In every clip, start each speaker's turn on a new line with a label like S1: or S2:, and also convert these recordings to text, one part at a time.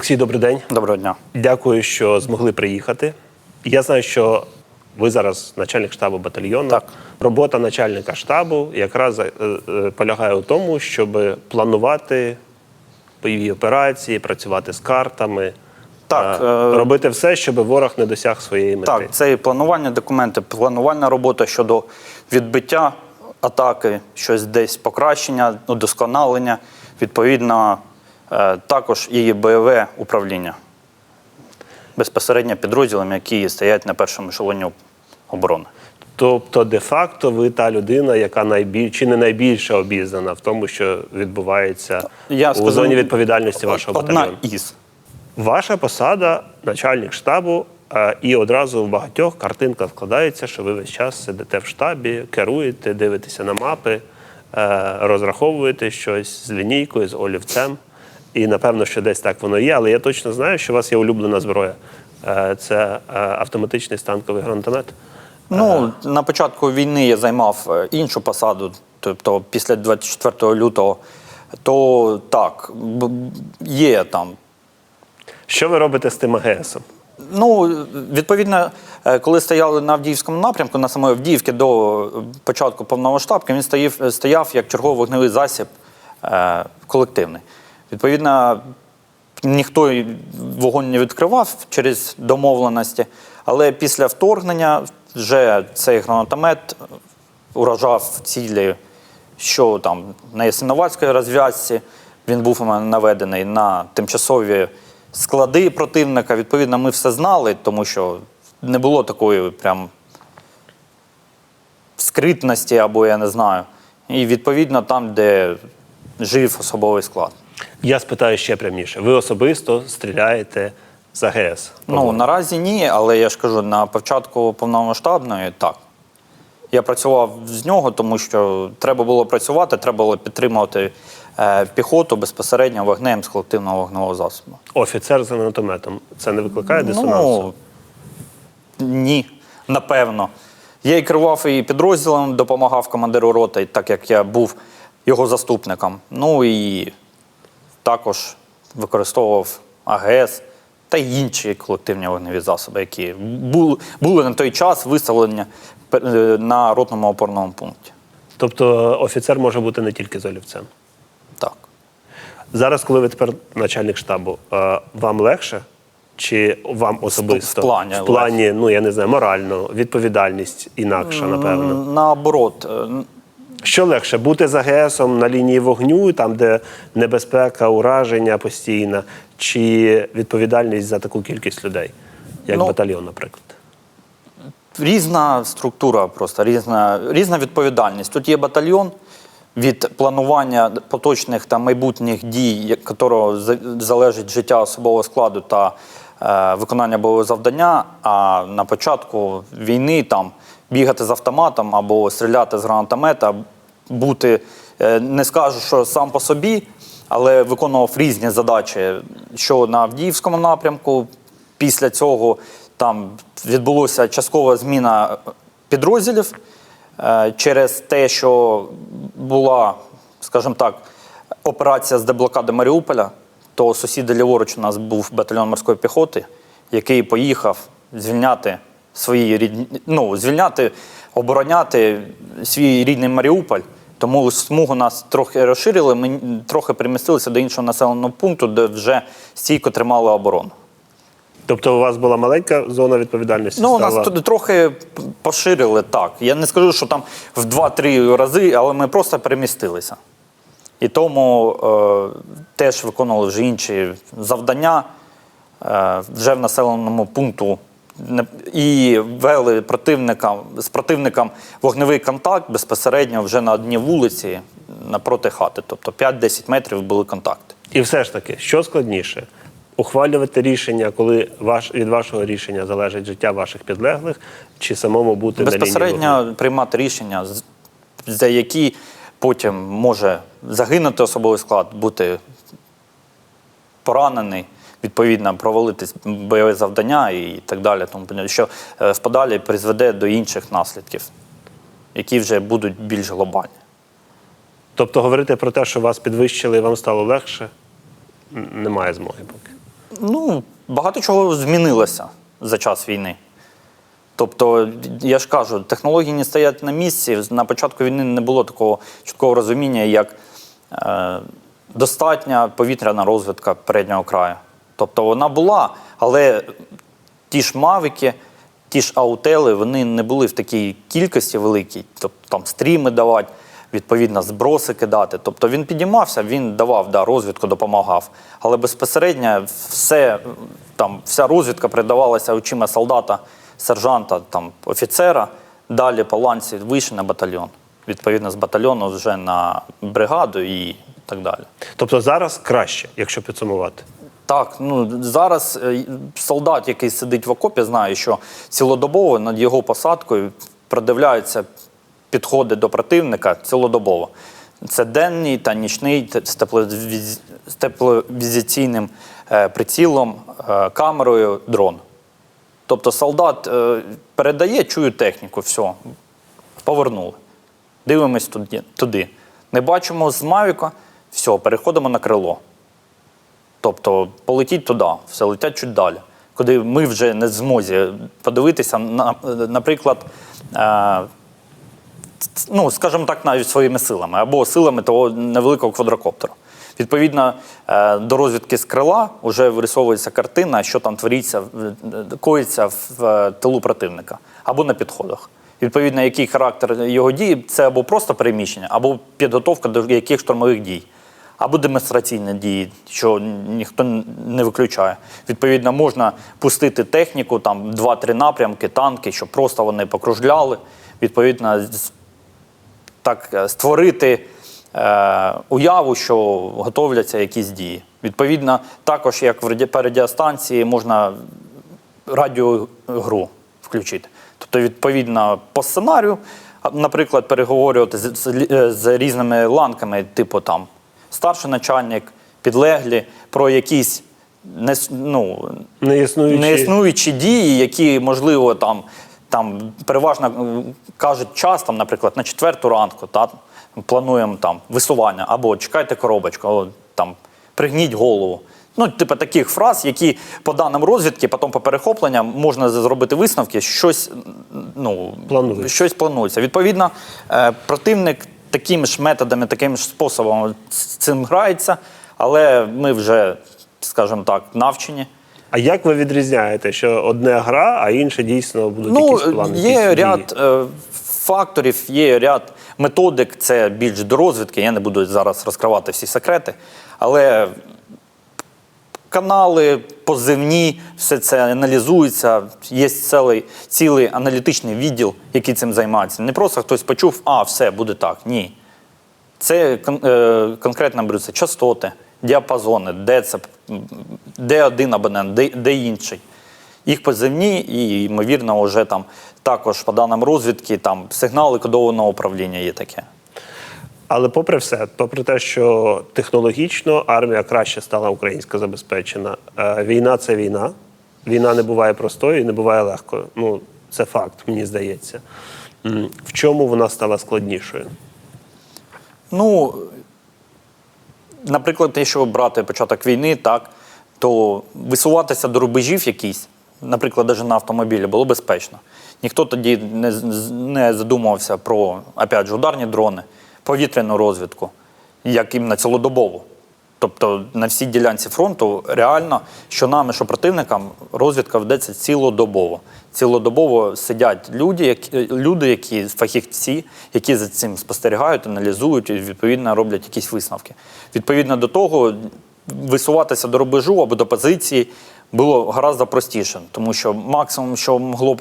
S1: Олексій, добрий день.
S2: Доброго дня.
S1: Дякую, що змогли приїхати. Я знаю, що ви зараз начальник штабу батальйону.
S2: Так.
S1: Робота начальника штабу якраз е, е, полягає у тому, щоб планувати бойові операції, працювати з картами,
S2: Так,
S1: е, робити все, щоб ворог не досяг своєї мети.
S2: Так, це і планування документи, планувальна робота щодо відбиття атаки, щось десь покращення, удосконалення, відповідно, також і бойове управління безпосередньо підрозділами, які стоять на першому ешелоні оборони.
S1: Тобто, де-факто, ви та людина, яка найбільш чи не найбільше обізнана в тому, що відбувається
S2: Я
S1: у
S2: скажу,
S1: зоні відповідальності вашого
S2: Одна
S1: батальйону.
S2: із.
S1: Ваша посада начальник штабу, е, і одразу в багатьох картинка вкладається, що ви весь час сидите в штабі, керуєте, дивитеся на мапи, е, розраховуєте щось з лінійкою, з олівцем. І напевно, що десь так воно є, але я точно знаю, що у вас є улюблена зброя. Е, Це е, автоматичний станковий гранатомет.
S2: Ну, на початку війни я займав е, іншу посаду, тобто після 24 лютого, то так, є там
S1: Що ви робите з тим АГСом?
S2: Ну, відповідно, е, коли стояли на Авдіївському напрямку, на самої Авдіївки до е, початку повномасштабки, він стояв, стояв як черговий вогневий засіб е, колективний. Відповідно, ніхто вогонь не відкривав через домовленості, але після вторгнення вже цей гранатомет уражав цілі, що там на Ясиновацькій розв'язці він був у мене наведений на тимчасові склади противника. Відповідно, ми все знали, тому що не було такої прям скритності або я не знаю. І відповідно там, де жив особовий склад.
S1: Я спитаю ще пряміше. Ви особисто стріляєте з АГС?
S2: Ну, наразі ні, але я ж кажу, на початку повномасштабної так. Я працював з нього, тому що треба було працювати, треба було підтримувати е, піхоту безпосередньо вогнем з колективного вогневого засобу.
S1: Офіцер з гранатометом. Це не викликає дисонансу?
S2: Ну, ні, напевно. Я і керував і підрозділом, допомагав командиру роти, так як я був його заступником. Ну і також використовував АГС та й інші колективні вогневі засоби, які були, були на той час виставлені е, на ротному опорному пункті.
S1: Тобто офіцер може бути не тільки з олівцем.
S2: Так.
S1: Зараз, коли ви тепер начальник штабу, е, вам легше? Чи вам особисто
S2: в плані
S1: в плані, ну я не знаю, морально, відповідальність інакша, напевно.
S2: Наоборот, е,
S1: Що легше бути з АГСом на лінії вогню, там де небезпека, ураження постійна, чи відповідальність за таку кількість людей, як
S2: Ну,
S1: батальйон, наприклад?
S2: Різна структура, просто різна, різна відповідальність. Тут є батальйон від планування поточних та майбутніх дій, як- якого за- залежить життя особового складу та е, виконання бойового завдання. А на початку війни там бігати з автоматом або стріляти з гранатомета, бути е, не скажу, що сам по собі, але виконував різні задачі, що на Авдіївському напрямку. Після цього там відбулася часткова зміна підрозділів е, через те, що була, скажімо так, операція з деблокади Маріуполя, то сусіди ліворуч у нас був батальйон морської піхоти, який поїхав звільняти свої рідні, ну, звільняти, обороняти свій рідний Маріуполь. Тому смугу нас трохи розширили, ми трохи перемістилися до іншого населеного пункту, де вже стійко тримали оборону.
S1: Тобто у вас була маленька зона відповідальності?
S2: Ну,
S1: стала...
S2: нас тут трохи поширили так. Я не скажу, що там в 2-3 рази, але ми просто перемістилися. І тому е, теж виконували вже інші завдання е, вже в населеному пункту. І вели противника, з противником вогневий контакт безпосередньо вже на одній вулиці напроти хати. Тобто 5-10 метрів були контакти.
S1: І все ж таки, що складніше? Ухвалювати рішення, коли ваш, від вашого рішення залежить життя ваших підлеглих, чи самому бути на лінії?
S2: Безпосередньо приймати рішення, за які потім може загинути особовий склад, бути поранений, відповідно, провалити бойове завдання і так далі. Тому що е, призведе до інших наслідків, які вже будуть більш глобальні.
S1: Тобто говорити про те, що вас підвищили і вам стало легше, немає змоги поки.
S2: Ну, багато чого змінилося за час війни. Тобто, я ж кажу, технології не стоять на місці. На початку війни не було такого чіткого розуміння, як е, достатня повітряна розвідка переднього краю. Тобто вона була, але ті ж мавики, ті ж аутели, вони не були в такій кількості великій, тобто там стріми давати, відповідно, зброси кидати. Тобто він підіймався, він давав да, розвідку, допомагав. Але безпосередньо все, там, вся розвідка передавалася очима солдата, сержанта, там, офіцера, далі по ланці вийшли на батальйон. Відповідно, з батальйону вже на бригаду і так далі.
S1: Тобто зараз краще, якщо підсумувати.
S2: Так, ну зараз е, солдат, який сидить в окопі, знає, що цілодобово над його посадкою продивляються підходи до противника цілодобово. Це денний та нічний з тепловіз- з е, прицілом, е, камерою, дрон. Тобто солдат передає, чує техніку, все, повернули. Дивимось туди. Не бачимо з Мавіка, все, переходимо на крило. Тобто полетіть туди, все летять чуть далі. Куди ми вже не змозі подивитися, на, наприклад, е, ну, скажімо так, навіть своїми силами або силами того невеликого квадрокоптера. Відповідно, е, до розвідки з крила вже вирисовується картина, що там твориться, коїться в е, тилу противника або на підходах. Відповідно, який характер його дії, це або просто переміщення, або підготовка до яких штурмових дій, або демонстраційні дії, що ніхто не виключає. Відповідно, можна пустити техніку, там 2-3 напрямки, танки, щоб просто вони покружляли. Відповідно, так е, створити е, уяву, що готовляться якісь дії. Відповідно, також як в раді- радіостанції можна радіогру включити. Тобто, відповідно, по сценарію, наприклад, переговорювати з, з, е, з різними ланками, типу там старший начальник, підлеглі, про якісь не, ну,
S1: Неіснуючі.
S2: неіснуючі дії, які, можливо, там, там переважно кажуть час, там, наприклад, на четверту ранку, та, плануємо там висування, або чекайте коробочку, або там пригніть голову. Ну, типу таких фраз, які по даним розвідки, потім по перехопленням можна зробити висновки, щось, ну,
S1: Планується.
S2: щось планується. Відповідно, е, противник такими ж методами, таким ж способом з цим грається, але ми вже, скажімо так, навчені.
S1: А як ви відрізняєте, що одне гра, а інше дійсно будуть якісь
S2: Ну,
S1: плани?
S2: є
S1: якісь
S2: ряд е, факторів, є ряд методик, це більш до розвідки. Я не буду зараз розкривати всі секрети, але канали, позивні, все це аналізується. Є цілий, цілий аналітичний відділ, який цим займається. Не просто хтось почув, а все буде так. Ні. Це е, конкретно беруться частоти, діапазони, де це, де один абонент, де, де інший. Їх позивні і, ймовірно, вже там також по даним розвідки, там сигнали кодованого управління є таке.
S1: Але попри все, попри те, що технологічно армія краще стала українська забезпечена. е, Війна це війна. Війна не буває простою і не буває легкою. Ну, це факт, мені здається. В чому вона стала складнішою?
S2: Ну, наприклад, якщо брати початок війни, так, то висуватися до рубежів якісь, наприклад, навіть на автомобілі, було безпечно. Ніхто тоді не, не задумувався про опять же, ударні дрони, повітряну розвідку, як іменно цілодобово. Тобто на всій ділянці фронту реально, що нами, що противникам, розвідка ведеться цілодобово. Цілодобово сидять люди, які, люди, які фахівці, які за цим спостерігають, аналізують і відповідно роблять якісь висновки. Відповідно до того, висуватися до рубежу або до позиції було гораздо простіше, тому що максимум, що могло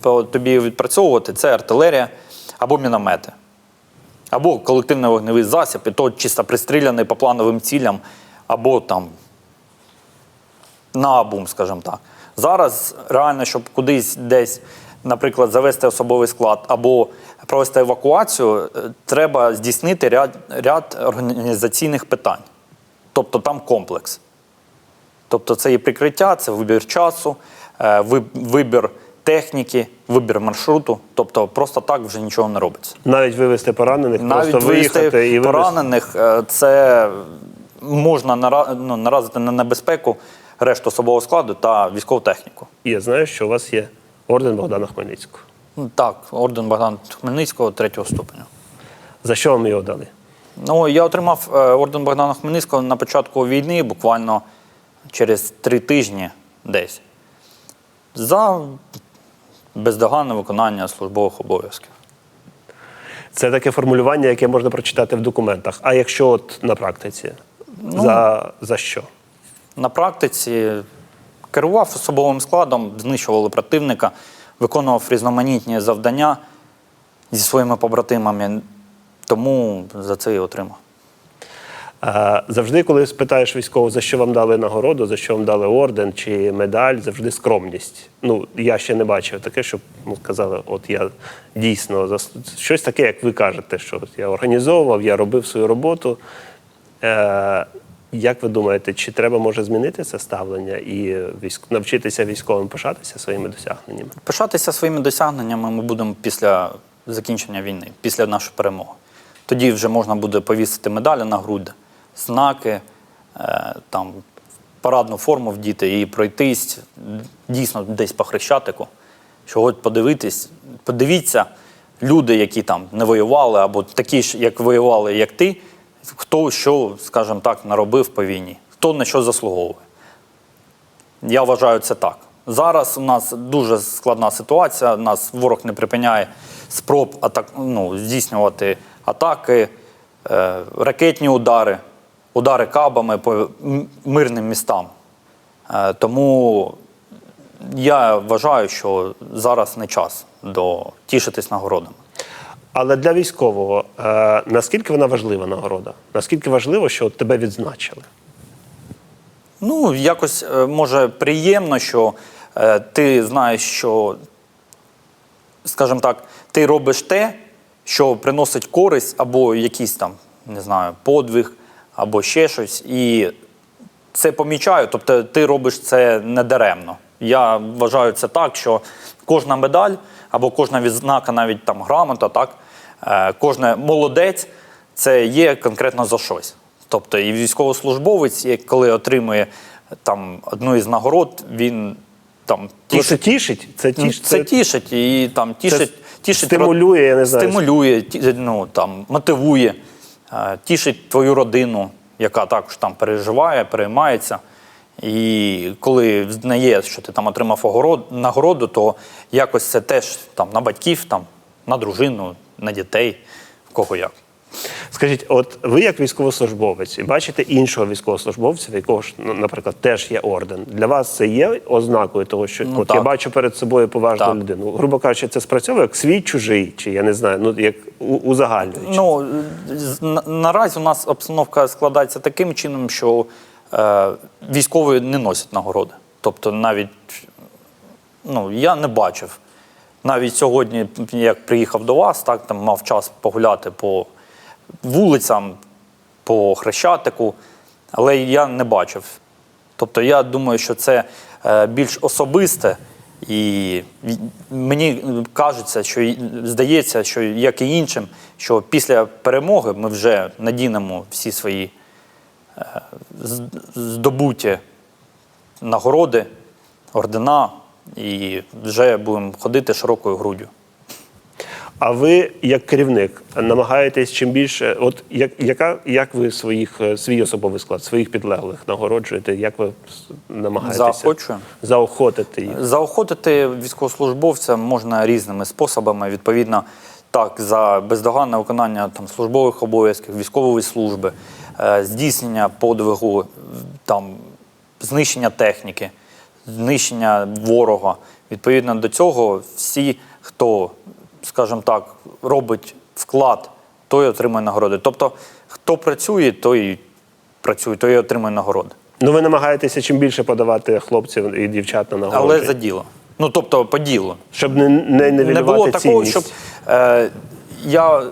S2: по тобі відпрацьовувати, це артилерія або міномети або колективний вогневий засіб, і то чисто пристріляний по плановим цілям, або там на бум, скажімо так. Зараз реально, щоб кудись десь, наприклад, завести особовий склад або провести евакуацію, е, треба здійснити ряд, ряд організаційних питань. Тобто там комплекс. Тобто це і прикриття, це вибір часу, е, вибір техніки, вибір маршруту. Тобто просто так вже нічого не робиться.
S1: Навіть вивезти поранених,
S2: Навіть
S1: просто виїхати і вивезти.
S2: поранених, е, це можна ну, наразити на небезпеку решту особового складу та військову техніку.
S1: І я знаю, що у вас є орден Богдана Хмельницького.
S2: Ну, Так, орден Богдана Хмельницького третього ступеня.
S1: За що вам його дали?
S2: Ну, я отримав е, орден Богдана Хмельницького на початку війни, буквально через три тижні десь. За бездоганне виконання службових обов'язків.
S1: Це таке формулювання, яке можна прочитати в документах. А якщо от на практиці?
S2: Ну,
S1: за, за що?
S2: На практиці керував особовим складом, знищували противника, виконував різноманітні завдання зі своїми побратимами, тому за це і отримав.
S1: Завжди, коли спитаєш військового, за що вам дали нагороду, за що вам дали орден чи медаль, завжди скромність. Ну, я ще не бачив таке, щоб ну, сказали, от я дійсно зас- щось таке, як ви кажете, що я організовував, я робив свою роботу. Е, як ви думаєте, чи треба може змінити це ставлення і військ... навчитися військовим пишатися своїми досягненнями?
S2: Пишатися своїми досягненнями ми будемо після закінчення війни, після нашої перемоги. Тоді вже можна буде повісити медалі на груди, знаки, е, там, парадну форму вдіти і пройтись дійсно десь по хрещатику, чогось подивитись. Подивіться, люди, які там не воювали, або такі ж, як воювали, як ти, хто що, скажімо так, наробив по війні, хто на що заслуговує. Я вважаю це так. Зараз у нас дуже складна ситуація. Нас ворог не припиняє спроб атак, ну, здійснювати атаки, е, ракетні удари, удари кабами по мирним містам. Е, тому я вважаю, що зараз не час до тішитись нагородами.
S1: Але для військового е, наскільки вона важлива нагорода? Наскільки важливо, що тебе відзначили?
S2: Ну, якось е, може приємно, що е, ти знаєш, що, скажімо так, ти робиш те, що приносить користь або якийсь там, не знаю, подвиг, або ще щось. І це помічаю, тобто ти робиш це не даремно. Я вважаю це так, що кожна медаль або кожна відзнака, навіть там грамота, так, е, кожен молодець це є конкретно за щось. Тобто і військовослужбовець, коли отримує там одну із нагород, він там
S1: Ну, це тішить, це тішить.
S2: Це тішить і там тішить, тішить
S1: стимулює, я не знаю.
S2: стимулює, ну, там, мотивує, тішить твою родину, яка також там переживає, переймається. І коли взнає, що ти там отримав нагороду, то якось це теж там, на батьків, там, на дружину, на дітей, в кого як.
S1: Скажіть, от ви як військовослужбовець і бачите іншого військовослужбовця, в якого ж, ну, наприклад, теж є орден. Для вас це є ознакою того, що
S2: Ну,
S1: от я
S2: так.
S1: бачу перед собою поважну
S2: Так.
S1: людину. Грубо кажучи, це спрацьовує як свій чужий, чи я не знаю, ну як у- узагальнюючи.
S2: Ну, з- на- наразі у нас обстановка складається таким чином, що е, військові не носять нагороди. Тобто навіть ну, я не бачив. Навіть сьогодні, як приїхав до вас, так, там мав час погуляти по вулицям, по Хрещатику, але я не бачив. Тобто я думаю, що це е, більш особисте, і мені кажеться, що здається, що як і іншим, що після перемоги ми вже надінемо всі свої е, здобуті нагороди, ордена, і вже будемо ходити широкою груддю.
S1: А ви, як керівник, намагаєтесь чим більше, от як, яка, як ви своїх, е, свій особовий склад, своїх підлеглих нагороджуєте, як ви намагаєтеся
S2: Заохочую.
S1: заохотити їх?
S2: Заохотити військовослужбовця можна різними способами. Відповідно, так, за бездоганне виконання там, службових обов'язків, військової служби, е, здійснення подвигу, там, знищення техніки, знищення ворога. Відповідно до цього, всі, хто, скажімо так, робить вклад, той отримує нагороди. Тобто, хто працює, той працює, той отримує нагороди.
S1: Ну, ви намагаєтеся чим більше подавати хлопців і дівчат на нагородження,
S2: Але за діло. Ну, тобто, по ділу.
S1: щоб не, не
S2: не
S1: нівелювати
S2: було такого,
S1: цінність.
S2: щоб е, я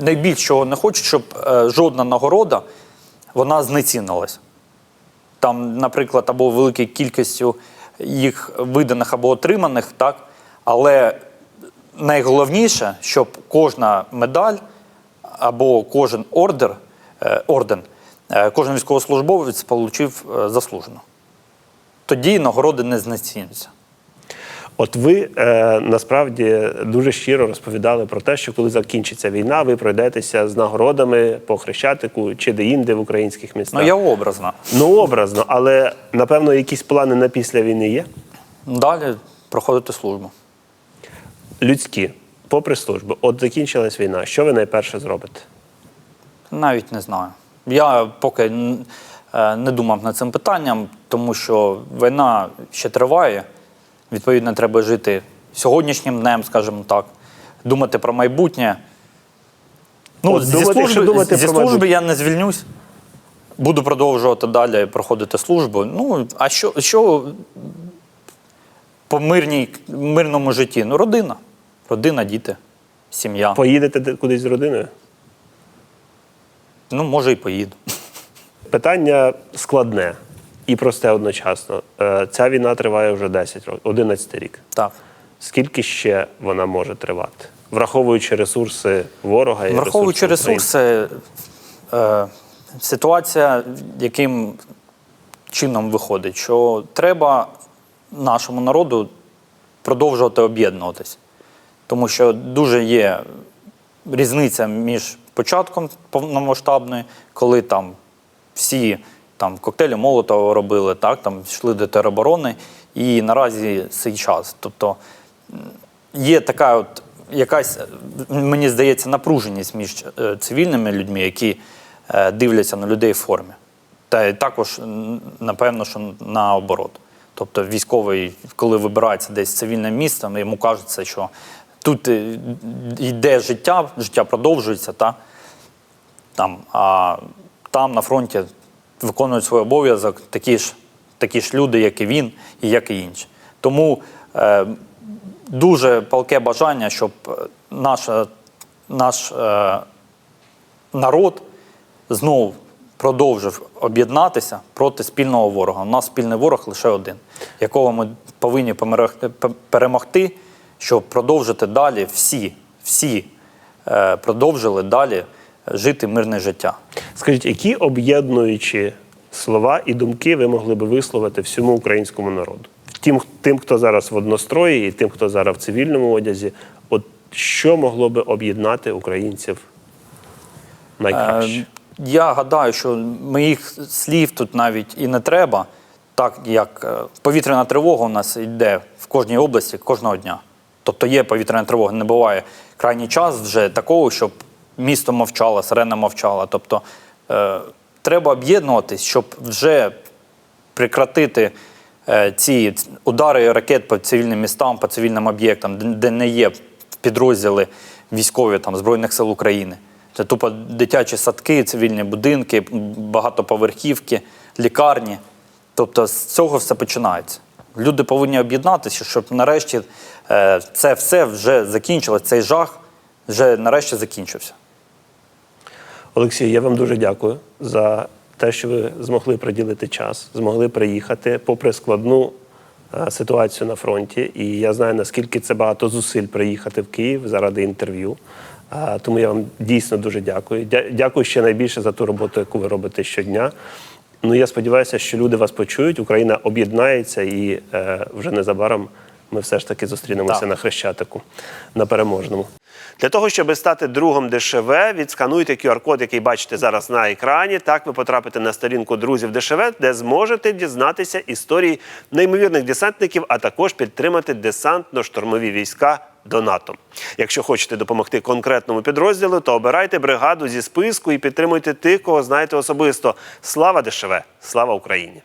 S2: найбільш чого не хочу, щоб е, жодна нагорода вона знецінилась. Там, наприклад, або великою кількістю їх виданих або отриманих, так? але найголовніше, щоб кожна медаль або кожен ордер, е, орден, е, кожен військовослужбовець отримав заслужено. тоді нагороди не знецінюються.
S1: От ви е, насправді дуже щиро розповідали про те, що коли закінчиться війна, ви пройдетеся з нагородами по Хрещатику чи де-інде в українських містах.
S2: Ну, я образно.
S1: Ну, образно, але напевно якісь плани на після війни є?
S2: Далі проходити службу.
S1: Людські, попри службу. От закінчилась війна. Що ви найперше зробите?
S2: Навіть не знаю. Я поки е, не думав над цим питанням, тому що війна ще триває. Відповідно, треба жити сьогоднішнім днем, скажімо так, думати про майбутнє. Ну,
S1: От
S2: зі
S1: думати,
S2: служби,
S1: думати
S2: зі
S1: про
S2: служби
S1: майбутнє.
S2: я не звільнюсь. Буду продовжувати далі проходити службу. Ну, а що, що по мирній, мирному житті? Ну, родина. Родина, діти, сім'я.
S1: Поїдете кудись з родиною?
S2: Ну, може, і поїду.
S1: Питання складне і просте одночасно. Е, Ця війна триває вже 10 років, 11 рік.
S2: Так.
S1: Скільки ще вона може тривати? Враховуючи ресурси ворога і
S2: Враховуючи
S1: ресурси
S2: ресурси, е, ситуація, яким чином виходить, що треба нашому народу продовжувати об'єднуватись. Тому що дуже є різниця між початком повномасштабної, коли там всі там коктейлі Молотова робили, так, там йшли до тероборони, і наразі цей час. Тобто є така от якась, мені здається, напруженість між е, цивільними людьми, які е, дивляться на людей в формі. Та й також, напевно, що наоборот. Тобто військовий, коли вибирається десь цивільне місто, йому кажеться, що тут е, йде життя, життя продовжується, та? там, а там на фронті виконують свій обов'язок такі ж, такі ж люди, як і він, і як і інші. Тому е, дуже палке бажання, щоб е, наша, наш е, народ знову продовжив об'єднатися проти спільного ворога. У нас спільний ворог лише один, якого ми повинні перемогти, щоб продовжити далі всі, всі е, продовжили далі жити мирне життя.
S1: Скажіть, які об'єднуючі слова і думки ви могли би висловити всьому українському народу? Тим, тим, хто зараз в однострої, і тим, хто зараз в цивільному одязі, от що могло би об'єднати українців найкраще?
S2: Е, Я гадаю, що моїх слів тут навіть і не треба, так як е, повітряна тривога у нас йде в кожній області кожного дня. Тобто є повітряна тривога, не буває крайній час вже такого, щоб місто мовчало, сирена мовчала. Тобто е, треба об'єднуватись, щоб вже прекратити е, ці удари ракет по цивільним містам, по цивільним об'єктам, де- де не є підрозділи військові там, Збройних сил України. Це тупо дитячі садки, цивільні будинки, багатоповерхівки, лікарні. Тобто з цього все починається. Люди повинні об'єднатися, щоб нарешті це все вже закінчилось, цей жах вже нарешті закінчився.
S1: Олексій, я вам дуже дякую за те, що ви змогли приділити час, змогли приїхати попри складну е, ситуацію на фронті. І я знаю, наскільки це багато зусиль приїхати в Київ заради інтерв'ю. Е, Тому я вам дійсно дуже дякую. Дякую ще найбільше за ту роботу, яку ви робите щодня. Ну я сподіваюся, що люди вас почують. Україна об'єднається і е, вже незабаром ми все ж таки зустрінемося
S2: Так.
S1: на Хрещатику на переможному. Для того, щоб стати другом ДШВ, відскануйте QR-код, який бачите зараз на екрані. Так ви потрапите на сторінку друзів ДШВ, де зможете дізнатися історії неймовірних десантників, а також підтримати десантно-штурмові війська донатом. Якщо хочете допомогти конкретному підрозділу, то обирайте бригаду зі списку і підтримуйте тих, кого знаєте особисто. Слава ДШВ! Слава Україні!